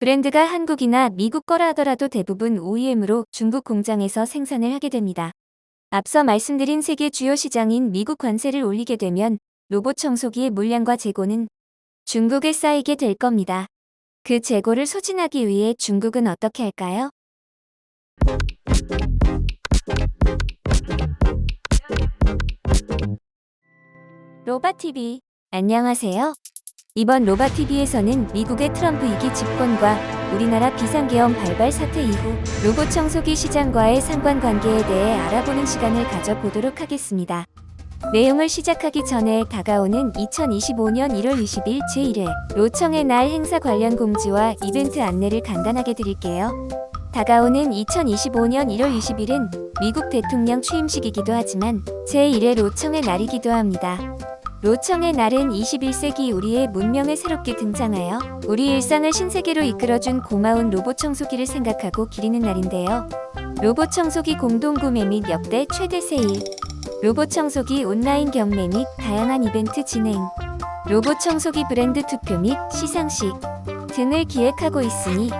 브랜드가 한국이나 미국 거라 하더라도 대부분 OEM으로 중국 공장에서 생산을 하게 됩니다. 앞서 말씀드린 세계 주요 시장인 미국 관세를 올리게 되면 로봇 청소기의 물량과 재고는 중국에 쌓이게 될 겁니다. 그 재고를 소진하기 위해 중국은 어떻게 할까요? 로바TV 안녕하세요. 이번 로바TV에서는 미국의 트럼프 2기 집권과 우리나라 비상계엄 발발 사태 이후 로봇 청소기 시장과의 상관관계에 대해 알아보는 시간을 가져보도록 하겠습니다. 내용을 시작하기 전에 다가오는 2025년 1월 20일 제1회 로청의 날 행사 관련 공지와 이벤트 안내를 간단하게 드릴게요. 다가오는 2025년 1월 20일은 미국 대통령 취임식이기도 하지만 제1회 로청의 날이기도 합니다. 로청의 날은 21세기 우리의 문명에 새롭게 등장하여 우리 일상을 신세계로 이끌어준 고마운 로봇 청소기를 생각하고 기리는 날인데요. 로봇 청소기 공동 구매 및 역대 최대 세일, 로봇 청소기 온라인 경매 및 다양한 이벤트 진행, 로봇 청소기 브랜드 투표 및 시상식 등을 기획하고 있으니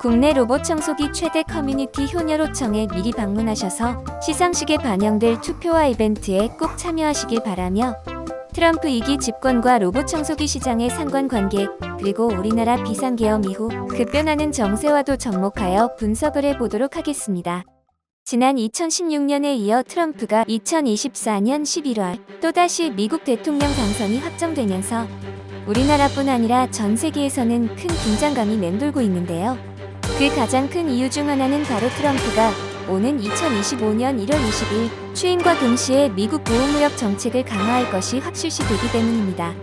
국내 로봇 청소기 최대 커뮤니티 효녀로청에 미리 방문하셔서 시상식에 반영될 투표와 이벤트에 꼭 참여하시길 바라며 트럼프 2기 집권과 로봇 청소기 시장의 상관관계 그리고 우리나라 비상계엄 이후 급변하는 정세와도 접목하여 분석을 해보도록 하겠습니다. 지난 2016년에 이어 트럼프가 2024년 11월 또다시 미국 대통령 당선이 확정되면서 우리나라뿐 아니라 전 세계에서는 큰 긴장감이 맴돌고 있는데요. 그 가장 큰 이유 중 하나는 바로 트럼프가 오는 2025년 1월 20일 취임과 동시에 미국 보호무역 정책을 강화할 것이 확실시 되기 때문입니다.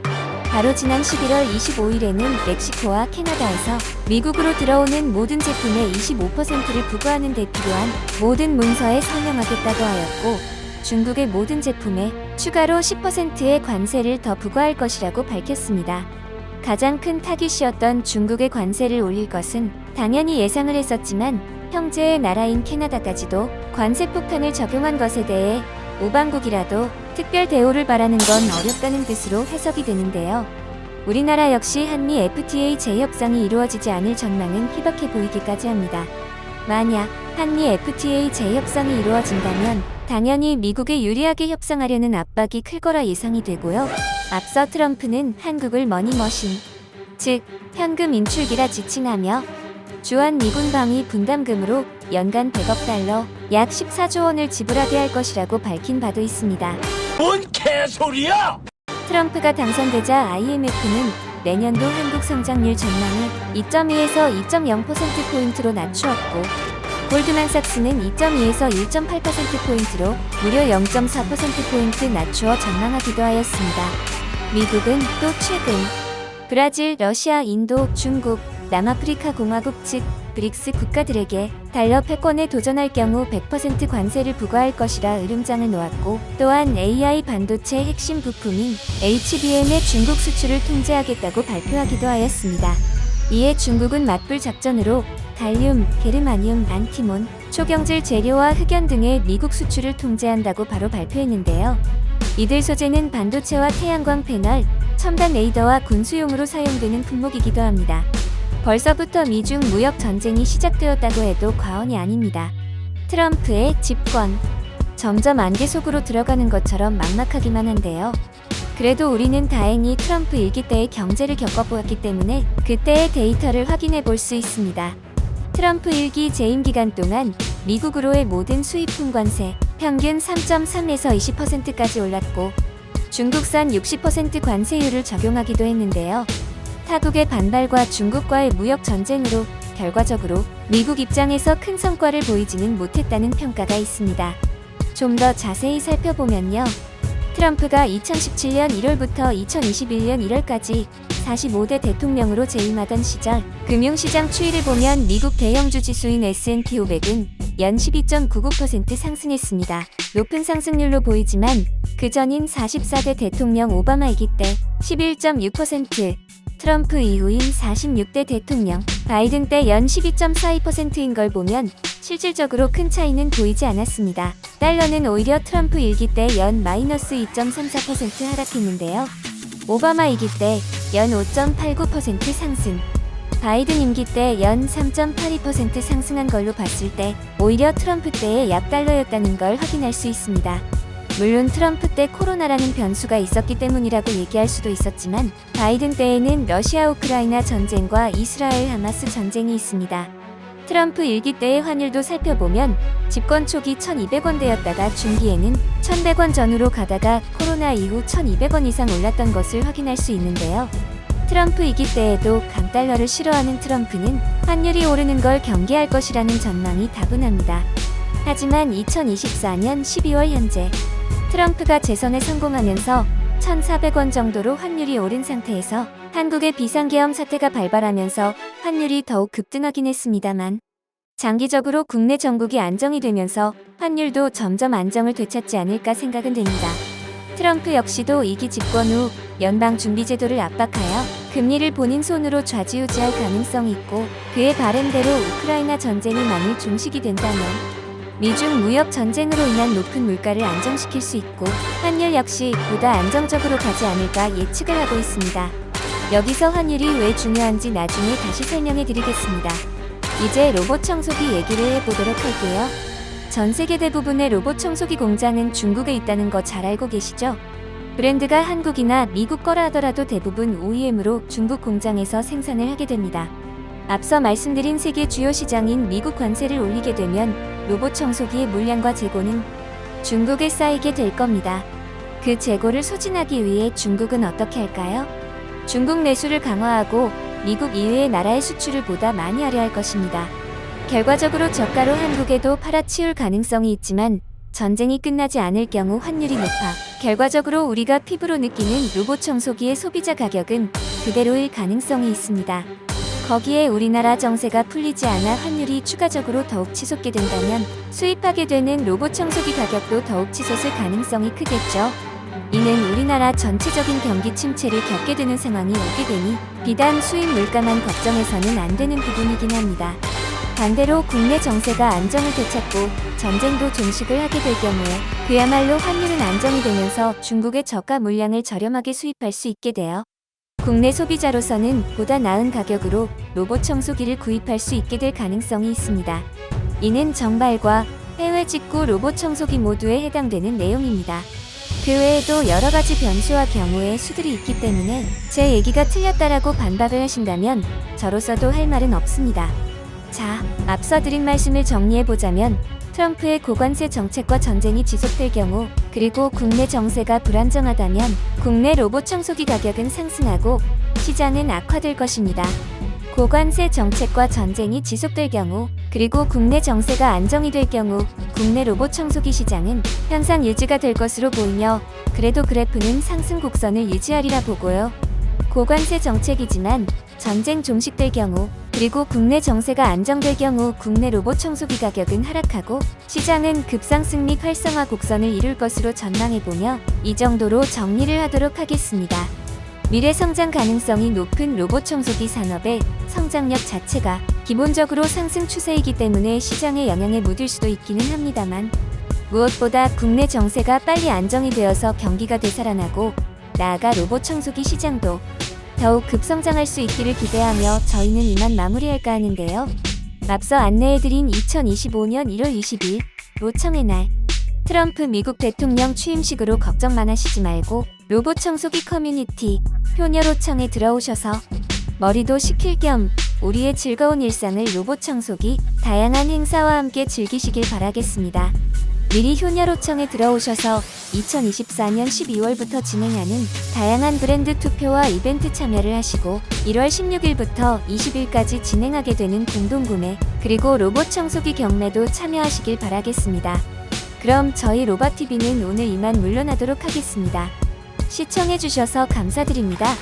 바로 지난 11월 25일에는 멕시코와 캐나다에서 미국으로 들어오는 모든 제품의 25%를 부과하는 데 필요한 모든 문서에 서명하겠다고 하였고 중국의 모든 제품에 추가로 10%의 관세를 더 부과할 것이라고 밝혔습니다. 가장 큰 타깃이었던 중국의 관세를 올릴 것은 당연히 예상을 했었지만 형제의 나라인 캐나다까지도 관세 폭탄을 적용한 것에 대해 오방국이라도 특별 대우를 바라는 건 어렵다는 뜻으로 해석이 되는데요. 우리나라 역시 한미 FTA 재협상이 이루어지지 않을 전망은 희박해 보이기까지 합니다. 만약 한미 FTA 재협상이 이루어진다면 당연히 미국에 유리하게 협상하려는 압박이 클 거라 예상이 되고요. 앞서 트럼프는 한국을 머니머신, 즉 현금 인출기라 지칭하며 주한 미군 방위 분담금으로 연간 100억 달러, 약 14조 원을 지불하게 할 것이라고 밝힌 바도 있습니다. 뭔 개소리야! 트럼프가 당선되자 IMF는 내년도 한국 성장률 전망을 2.2에서 2.0%포인트로 낮추었고, 골드만삭스는 2.2에서 1.8%포인트로 무려 0.4%포인트 낮추어 전망하기도 하였습니다. 미국은 또 최근 브라질, 러시아, 인도, 중국, 남아프리카 공화국 즉 브릭스 국가들에게 달러 패권에 도전할 경우 100% 관세를 부과할 것이라 으름장을 놓았고 또한 AI 반도체 핵심 부품인 HBM의 중국 수출을 통제하겠다고 발표하기도 하였습니다. 이에 중국은 맞불 작전으로 갈륨, 게르마늄, 안티몬, 초경질 재료와 흑연 등의 미국 수출을 통제한다고 바로 발표했는데요. 이들 소재는 반도체와 태양광 패널, 첨단 레이더와 군수용으로 사용되는 품목이기도 합니다. 벌써부터 미중 무역 전쟁이 시작되었다고 해도 과언이 아닙니다. 트럼프의 집권. 점점 안개 속으로 들어가는 것처럼 막막하기만 한데요. 그래도 우리는 다행히 트럼프 일기 때의 경제를 겪어보았기 때문에 그때의 데이터를 확인해 볼 수 있습니다. 트럼프 일기 재임 기간 동안 미국으로의 모든 수입품 관세 평균 3.3에서 20%까지 올랐고 중국산 60% 관세율을 적용하기도 했는데요. 타국의 반발과 중국과의 무역 전쟁으로 결과적으로 미국 입장에서 큰 성과를 보이지는 못했다는 평가가 있습니다. 좀 더 자세히 살펴보면요. 트럼프가 2017년 1월부터 2021년 1월까지 45대 대통령으로 재임하던 시절 금융시장 추이를 보면 미국 대형주 지수인 S&P 500은 연 12.99% 상승했습니다. 높은 상승률로 보이지만 그 전인 44대 대통령 오바마 이기 때 11.6%, 트럼프 이후인 46대 대통령 바이든 때 연 12.42%인 걸 보면 실질적으로 큰 차이는 보이지 않았습니다. 달러는 오히려 트럼프 일기 때 연 마이너스 2.34% 하락했는데요. 오바마 이기 때 연 5.89% 상승. 바이든 임기 때 연 3.82% 상승한 걸로 봤을 때 오히려 트럼프 때의 약달러였다는 걸 확인할 수 있습니다. 물론 트럼프 때 코로나라는 변수가 있었기 때문이라고 얘기할 수도 있었지만 바이든 때에는 러시아 우크라이나 전쟁과 이스라엘 하마스 전쟁이 있습니다. 트럼프 일기 때의 환율도 살펴보면 집권 초기 1200원대였다가 중기에는 1100원 전후로 가다가 코로나 이후 1200원 이상 올랐던 것을 확인할 수 있는데요. 트럼프 이기 때에도 강달러를 싫어하는 트럼프는 환율이 오르는 걸 경계할 것이라는 전망이 다분합니다. 하지만 2024년 12월 현재 트럼프가 재선에 성공하면서 1,400원 정도로 환율이 오른 상태에서 한국의 비상계엄 사태가 발발하면서 환율이 더욱 급등하긴 했습니다만 장기적으로 국내 전국이 안정이 되면서 환율도 점점 안정을 되찾지 않을까 생각은 됩니다. 트럼프 역시도 이기 집권 후 연방 준비 제도를 압박하여 금리를 본인 손으로 좌지우지할 가능성이 있고 그의 바램대로 우크라이나 전쟁이 만일 종식이 된다면 미중 무역 전쟁으로 인한 높은 물가를 안정시킬 수 있고 환율 역시 보다 안정적으로 가지 않을까 예측을 하고 있습니다. 여기서 환율이 왜 중요한지 나중에 다시 설명해 드리겠습니다. 이제 로봇 청소기 얘기를 해보도록 할게요. 전 세계 대부분의 로봇 청소기 공장은 중국에 있다는 거 잘 알고 계시죠? 브랜드가 한국이나 미국 거라 하더라도 대부분 OEM으로 중국 공장에서 생산을 하게 됩니다. 앞서 말씀드린 세계 주요 시장인 미국 관세를 올리게 되면 로봇 청소기의 물량과 재고는 중국에 쌓이게 될 겁니다. 그 재고를 소진하기 위해 중국은 어떻게 할까요? 중국 내수를 강화하고 미국 이외의 나라의 수출을 보다 많이 하려 할 것입니다. 결과적으로 저가로 한국에도 팔아치울 가능성이 있지만 전쟁이 끝나지 않을 경우 환율이 높아 결과적으로 우리가 피부로 느끼는 로봇 청소기의 소비자 가격은 그대로일 가능성이 있습니다. 거기에 우리나라 정세가 풀리지 않아 환율이 추가적으로 더욱 치솟게 된다면 수입하게 되는 로봇 청소기 가격도 더욱 치솟을 가능성이 크겠죠. 이는 우리나라 전체적인 경기 침체를 겪게 되는 상황이 오게 되니 비단 수입 물가만 걱정해서는 안 되는 부분이긴 합니다. 반대로 국내 정세가 안정을 되찾고 전쟁도 종식을 하게 될 경우에 그야말로 환율은 안정이 되면서 중국의 저가 물량을 저렴하게 수입할 수 있게 되어 국내 소비자로서는 보다 나은 가격으로 로봇 청소기를 구입할 수 있게 될 가능성이 있습니다. 이는 정발과 해외 직구 로봇 청소기 모두에 해당되는 내용입니다. 그 외에도 여러 가지 변수와 경우의 수들이 있기 때문에 제 얘기가 틀렸다라고 반박을 하신다면 저로서도 할 말은 없습니다. 자, 앞서 드린 말씀을 정리해보자면 트럼프의 고관세 정책과 전쟁이 지속될 경우 그리고 국내 정세가 불안정하다면 국내 로봇 청소기 가격은 상승하고 시장은 악화될 것입니다. 고관세 정책과 전쟁이 지속될 경우 그리고 국내 정세가 안정이 될 경우 국내 로봇 청소기 시장은 현상 유지가 될 것으로 보이며 그래도 그래프는 상승 곡선을 유지하리라 보고요. 고관세 정책이지만 전쟁 종식될 경우 그리고 국내 정세가 안정될 경우 국내 로봇 청소기 가격은 하락하고 시장은 급상승 및 활성화 곡선을 이룰 것으로 전망해보며 이 정도로 정리를 하도록 하겠습니다. 미래 성장 가능성이 높은 로봇 청소기 산업의 성장력 자체가 기본적으로 상승 추세이기 때문에 시장에 영향을 묻을 수도 있기는 합니다만 무엇보다 국내 정세가 빨리 안정이 되어서 경기가 되살아나고 나아가 로봇 청소기 시장도 더욱 급성장할 수 있기를 기대하며 저희는 이만 마무리할까 하는데요. 앞서 안내해드린 2025년 1월 20일 로청의 날 트럼프 미국 대통령 취임식으로 걱정만 하시지 말고 로봇 청소기 커뮤니티 효녀로청에 들어오셔서 머리도 식힐 겸 우리의 즐거운 일상을 로봇 청소기 다양한 행사와 함께 즐기시길 바라겠습니다. 미리 효녀로청에 들어오셔서 2024년 12월부터 진행하는 다양한 브랜드 투표와 이벤트 참여를 하시고 1월 16일부터 20일까지 진행하게 되는 공동구매 그리고 로봇 청소기 경매도 참여하시길 바라겠습니다. 그럼 저희 로바TV는 오늘 이만 물러나도록 하겠습니다. 시청해주셔서 감사드립니다.